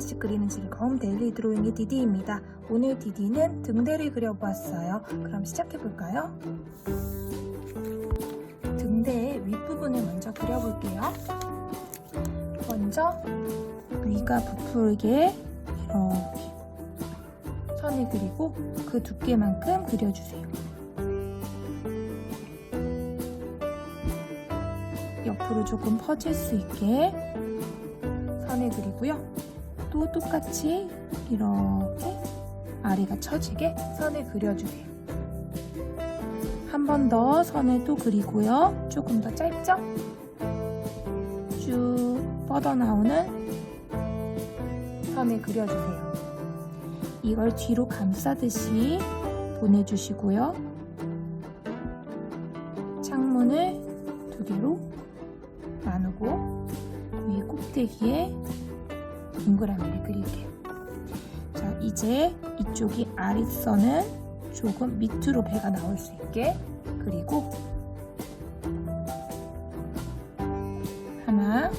하나씩 그리는 즐거움 데일리 드로잉의 디디입니다. 오늘 디디는 등대를 그려보았어요. 그럼 시작해볼까요? 등대의 윗부분을 먼저 그려볼게요. 먼저 위가 부풀게 이렇게 선을 그리고 그 두께만큼 그려주세요. 옆으로 조금 퍼질 수 있게 선을 그리고요. 또 똑같이 이렇게 아래가 처지게 선을 그려주세요. 한 번 더 선을 또 그리고요. 조금 더 짧죠? 쭉 뻗어나오는 선을 그려주세요. 이걸 뒤로 감싸듯이 보내주시고요. 창문을 두 개로 나누고 위에 꼭대기에 동그라미를 그릴게요. 자, 이제 이쪽이 아랫선은 조금 밑으로 배가 나올 수 있게 그리고 하나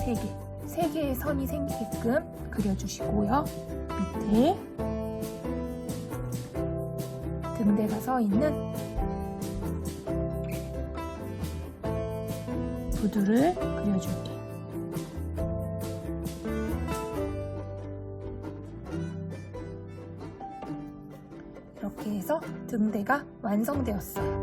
둘세 개, 세 개의 선이 생기게끔 그려주시고요. 밑에 등대가 서 있는 구두를 그려줄게. 이렇게 해서 등대가 완성되었어요.